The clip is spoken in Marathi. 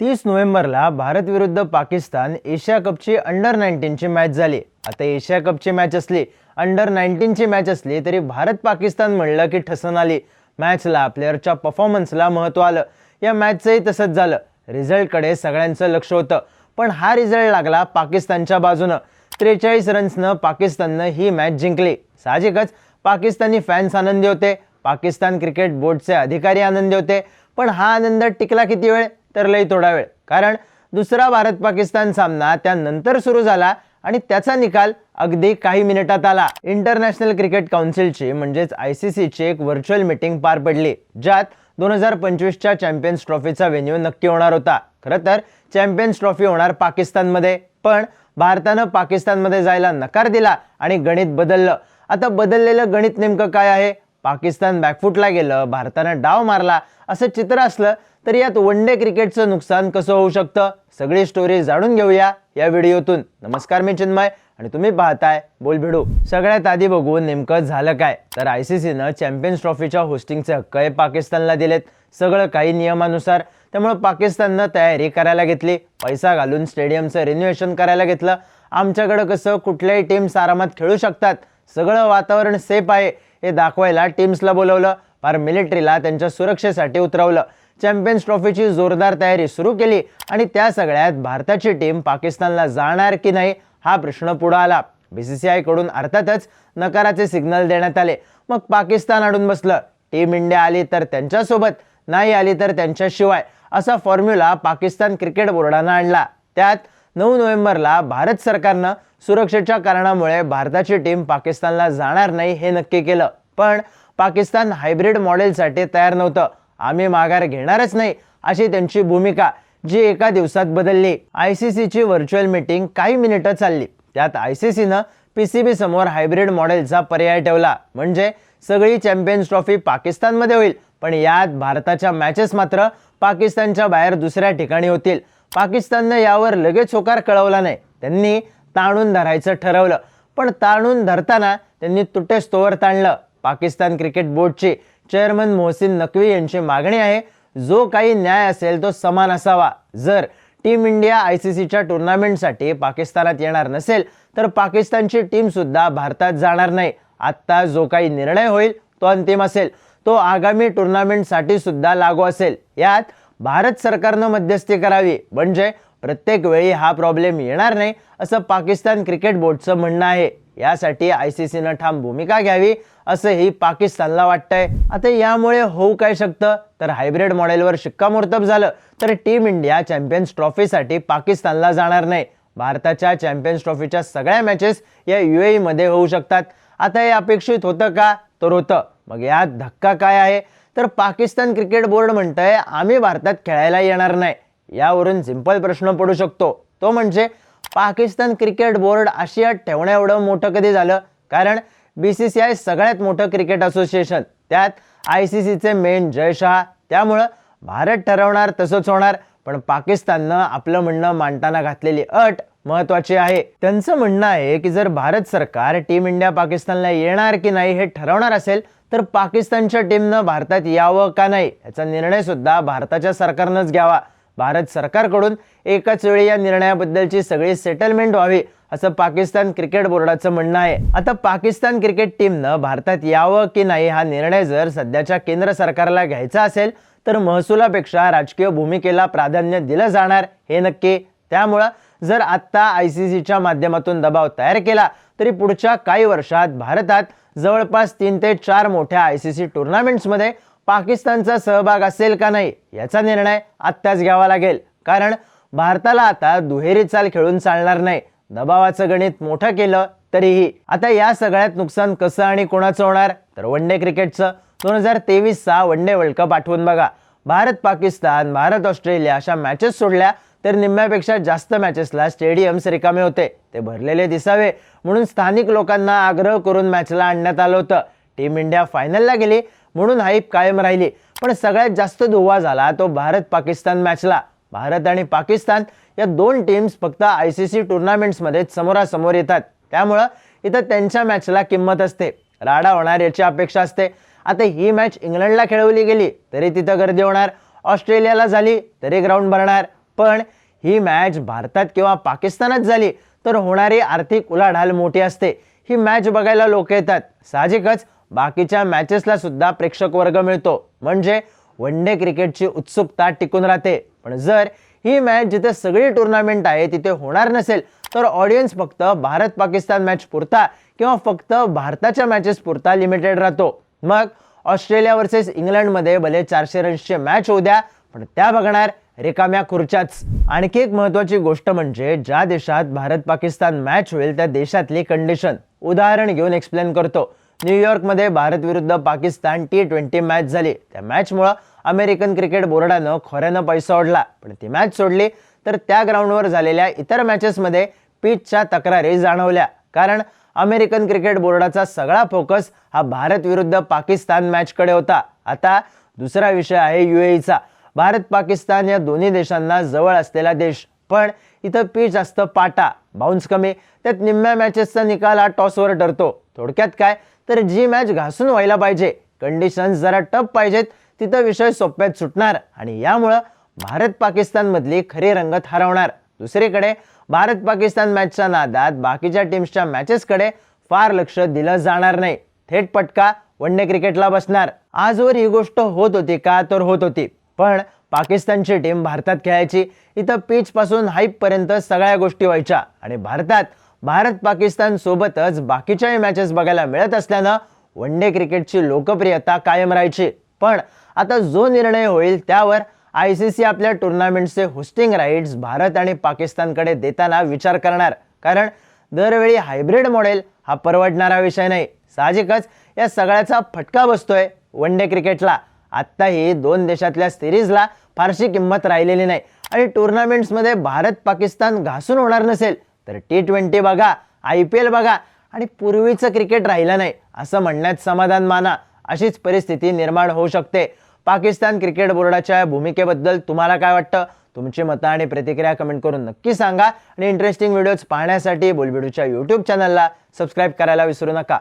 तीस नोव्हेंबरला भारत विरुद्ध पाकिस्तान एशिया कपची अंडर नाईन्टीनची मॅच झाली. आता एशिया कपची मॅच असली अंडर नाईन्टीनची मॅच असली तरी भारत पाकिस्तान म्हणलं की ठसन आली मॅचला प्लेअरच्या परफॉर्मन्सला महत्त्व आलं. या मॅचचंही तसंच झालं. रिझल्टकडे सगळ्यांचं लक्ष होतं. पण हा रिझल्ट लागला पाकिस्तानच्या बाजूनं. त्रेचाळीस रन्सनं पाकिस्ताननं ही मॅच जिंकली. साहजिकच पाकिस्तानी फॅन्स आनंदी होते. पाकिस्तान क्रिकेट बोर्डचे अधिकारी आनंदी होते. पण हा आनंद टिकला किती वेळ? तर लई थोडा वेळ. कारण दुसरा भारत पाकिस्तान सामना त्यानंतर सुरू झाला आणि त्याचा निकाल अगदी काही मिनिटात आला. इंटरनॅशनल क्रिकेट काउन्सिलची म्हणजेच आय सी सीची एक व्हर्च्युअल मीटिंग पार पडली ज्यात दोन हजार पंचवीसच्या चॅम्पियन्स ट्रॉफीचा व्हेन्यू नक्की होणार होता. खरं तर चॅम्पियन्स ट्रॉफी होणार पाकिस्तानमध्ये पण भारतानं पाकिस्तानमध्ये जायला नकार दिला आणि गणित बदललं. आता बदललेलं गणित नेमकं काय आहे? पाकिस्तान बॅकफुटला गेलं भारतानं डाव मारला असं चित्र असलं तर यात वन डे क्रिकेटचं नुकसान कसं होऊ शकतं? सगळी स्टोरी जाणून घेऊया या व्हिडिओतून. नमस्कार मी चिन्मय आणि तुम्ही पाहताय बोल भिडू सगळ्यात आधी बघू नेमकं झालं काय? तर आय सी सीनं चॅम्पियन्स ट्रॉफीच्या होस्टिंगचे हक्क हे पाकिस्तानला दिलेत. सगळं काही नियमानुसार. त्यामुळे पाकिस्ताननं तयारी करायला घेतली. पैसा घालून स्टेडियमचं रिन्युएशन करायला घेतलं. आमच्याकडं कसं कुठल्याही टीम्स आरामात खेळू शकतात. सगळं वातावरण सेफ आहे. हे दाखवायला टीम्सला बोलवलं. फार मिलिटरीला त्यांच्या सुरक्षेसाठी उतरवलं. चॅम्पियन्स ट्रॉफीची जोरदार तयारी सुरू केली आणि त्या सगळ्यात भारताची टीम पाकिस्तानला जाणार की नाही हा प्रश्न पुढे आला. बी सी सी आयकडून अर्थातच नकाराचे सिग्नल देण्यात आले. मग पाकिस्तान अडून बसलं. टीम इंडिया आली तर त्यांच्यासोबत नाही आली तर त्यांच्याशिवाय असा फॉर्म्युला पाकिस्तान क्रिकेट बोर्डानं आणला. त्यात नऊ नोव्हेंबरला भारत सरकारनं सुरक्षेच्या कारणामुळे भारताची टीम पाकिस्तानला जाणार नाही हे नक्की केलं. पण पाकिस्तान हायब्रिड मॉडेलसाठी तयार नव्हतं. आम्ही माघार घेणारच नाही अशी त्यांची भूमिका जी एका दिवसात बदलली. आय सी सीची व्हर्च्युअल मीटिंग काही मिनिटं चालली. त्यात आय सी सीनं पी सी बी समोर हायब्रिड मॉडेलचा पर्याय ठेवला. म्हणजे सगळी चॅम्पियन्स ट्रॉफी पाकिस्तानमध्ये होईल. पण यात भारताच्या मॅचेस मात्र पाकिस्तानच्या बाहेर दुसऱ्या ठिकाणी होतील. पाकिस्ताननं यावर लगेच होकार कळवला नाही. त्यांनी ताणून धरायचं ठरवलं. पण ताणून धरताना त्यांनी तुटेस्तोवर ताणलं. पाकिस्तान क्रिकेट बोर्डची चेअरमन मोहसिन नकवी यांची मागणी आहे जो काही न्याय असेल तो समान असावा. जर टीम इंडिया आय सी सीच्या टुर्नामेंटसाठी पाकिस्तानात येणार नसेल तर पाकिस्तानची टीमसुद्धा भारतात जाणार नाही. आत्ता जो काही निर्णय होईल तो अंतिम असेल. तो आगामी टुर्नामेंटसाठी सुद्धा लागू असेल. यात भारत सरकारनं मध्यस्थी करावी. म्हणजे प्रत्येक वेळी हा प्रॉब्लेम येणार नाही असं पाकिस्तान क्रिकेट बोर्डचं म्हणणं आहे. यासाठी आय सी सीनं ठाम भूमिका घ्यावी असंही पाकिस्तानला वाटतंय. आता यामुळे होऊ काय शकतं? तर हायब्रिड मॉडेलवर शिक्कामोर्तब झालं. तर टीम इंडिया चॅम्पियन्स ट्रॉफीसाठी पाकिस्तानला जाणार नाही. भारताच्या चॅम्पियन्स ट्रॉफीच्या सगळ्या मॅचेस या यू मध्ये होऊ शकतात. आता हे अपेक्षित होतं का? तर होतं. मग यात धक्का काय आहे? तर पाकिस्तान क्रिकेट बोर्ड म्हणतंय आम्ही भारतात खेळायला येणार नाही. यावरून सिंपल प्रश्न पडू शकतो. तो म्हणजे पाकिस्तान क्रिकेट बोर्ड आशियात ठेवण्या एवढं मोठं कधी झालं? कारण बी सी सी आय सगळ्यात मोठं क्रिकेट असोसिएशन. त्यात आय सी सीचे मेन जय शहा. त्यामुळं भारत ठरवणार तसंच होणार पण पाकिस्ताननं आपलं म्हणणं मांडताना घातलेली अट महत्वाची आहे. त्यांचं म्हणणं आहे की जर भारत सरकार टीम इंडिया पाकिस्तानला येणार की नाही हे ठरवणार असेल तर पाकिस्तानच्या टीमनं भारतात यावं का नाही याचा निर्णय सुद्धा भारताच्या सरकारनंच घ्यावा. भारत सरकारकडून एकाच वेळी या निर्णयाबद्दलची सगळी सेटलमेंट व्हावी असं पाकिस्तान क्रिकेट बोर्डाचं म्हणणं आहे. आता पाकिस्तान क्रिकेट टीमनं भारतात यावं की नाही हा निर्णय जर सध्याच्या केंद्र सरकारला घ्यायचा असेल तर महसुलापेक्षा राजकीय भूमिकेला प्राधान्य दिलं जाणार हे नक्की. त्यामुळं जर आत्ता आय सी सीच्या माध्यमातून दबाव तयार केला तरी पुढच्या काही वर्षात भारतात जवळपास तीन ते चार मोठ्या आय सी सी टुर्नामेंट्समध्ये पाकिस्तानचा सहभाग असेल का नाही याचा निर्णय आत्ताच घ्यावा लागेल. कारण भारताला आता दुहेरी चाल खेळून चालणार नाही. दबावाचं गणित मोठं केलं तरीही. आता या सगळ्यात नुकसान कसं आणि कोणाचं होणार? तर वन डे क्रिकेटचं. दोन हजार तेवीसचा वन डे वर्ल्ड कप आठवून बघा. भारत पाकिस्तान भारत ऑस्ट्रेलिया अशा मॅचेस सोडल्या तर निम्म्यापेक्षा जास्त मॅचेसला स्टेडियम्स रिकामे होते. ते भरलेले दिसावे. म्हणून स्थानिक लोकांना आग्रह करून मॅचला आणण्यात आलं होतं. टीम इंडिया फायनलला गेली म्हणून हाईप कायम राहिली. पण सगळ्यात जास्त धुवा झाला तो भारत पाकिस्तान मॅचला भारत आणि पाकिस्तान या दोन टीम्स फक्त आय सी सी टुर्नामेंट्समध्ये समोरासमोर येतात. त्यामुळं इथं त्यांच्या मॅचला किंमत असते. राडा होणार याची अपेक्षा असते. आता ही मॅच इंग्लंडला खेळवली गेली तरी तिथं गर्दी होणार. ऑस्ट्रेलियाला झाली तरी ग्राउंड भरणार. पण ही मॅच भारतात किंवा पाकिस्तानात झाली तर होणारी आर्थिक उलाढाल मोठी असते. ही मॅच बघायला लोक येतात. साहजिकच बाकीच्या मॅचेसला सुद्धा प्रेक्षक वर्ग मिळतो. म्हणजे वन डे क्रिकेटची उत्सुकता टिकून राहते. पण जर ही मॅच जिथे सगळी टुर्नामेंट आहे तिथे होणार नसेल तर ऑडियन्स फक्त भारत पाकिस्तान मॅच पुरता किंवा फक्त भारताच्या मॅचेस पुरता लिमिटेड राहतो. मग ऑस्ट्रेलिया वर्सेस इंग्लंडमध्ये भले चारशे रन्सची मॅच होऊ द्या पण त्या बघणार रिकाम्या खुर्च्याच आणखी एक महत्वाची गोष्ट म्हणजे ज्या देशात भारत पाकिस्तान मॅच होईल त्या देशातली कंडिशन उदाहरण घेऊन एक्सप्लेन करतो. न्यूयॉर्कमध्ये भारत विरुद्ध पाकिस्तान टी ट्वेंटी मॅच झाली. त्या मॅचमुळं अमेरिकन क्रिकेट बोर्डानं खोऱ्यानं पैसा ओढला. पण ती मॅच सोडली तर त्या ग्राउंडवर झालेल्या इतर मॅचेसमध्ये पिचच्या तक्रारी जाणवल्या. कारण अमेरिकन क्रिकेट बोर्डाचा सगळा फोकस हा भारत विरुद्ध पाकिस्तान मॅचकडे होता. आता दुसरा विषय आहे युएईचा भारत पाकिस्तान या दोन्ही देशांना जवळ असलेला देश. पण इथं पीच असतं पाटा बाउन्स कमी. त्यात निम्म्या मॅचेसचा निकाल हा टॉसवर ठरतो. थोडक्यात काय? तर जी मॅच घासून व्हायला पाहिजे कंडिशन्स जरा टफ पाहिजेत तिथं विषय सोप्यात सुटणार. आणि यामुळं भारत पाकिस्तानमधली खरी रंगत हरवणार. दुसरीकडे भारत पाकिस्तान मॅचच्या नादात बाकीच्या टीम्सच्या मॅचेसकडे फार लक्ष दिलं जाणार नाही. थेट पटका वन डे क्रिकेटला बसणार. आजवर ही गोष्ट होत होती का? तर होत होती. पण पाकिस्तानची टीम भारतात खेळायची. इथं पिचपासून हाईपपर्यंत सगळ्या गोष्टी व्हायच्या. आणि भारतात भारत पाकिस्तान सोबतच बाकीच्याही मॅचेस बघायला मिळत असल्यानं वन डे क्रिकेटची लोकप्रियता कायम राहायची. पण आता जो निर्णय होईल त्यावर आय सी सी आपल्या टुर्नामेंटचे होस्टिंग राईट्स भारत आणि पाकिस्तानकडे देताना विचार करणार. कारण दरवेळी हायब्रिड मॉडेल हा परवडणारा विषय नाही. साहजिकच या सगळ्याचा फटका बसतोय वन डे क्रिकेटला आत्ताही दोन देशातल्या सिरीजला फारशी किंमत राहिलेली नाही. आणि टुर्नामेंट्समध्ये भारत पाकिस्तान घासून होणार नसेल तर टी ट्वेंटी बघा आय पी एल बघा आणि पूर्वीचं क्रिकेट राहिलं नाही असं म्हणण्यात समाधान माना अशीच परिस्थिती निर्माण होऊ शकते. पाकिस्तान क्रिकेट बोर्डाच्या भूमिकेबद्दल तुम्हाला काय वाटतं? तुमची मतं आणि प्रतिक्रिया कमेंट करून नक्की सांगा. आणि इंटरेस्टिंग व्हिडिओज पाहण्यासाठी बोलबिडूच्या यूट्यूब चॅनलला सबस्क्राईब करायला विसरू नका.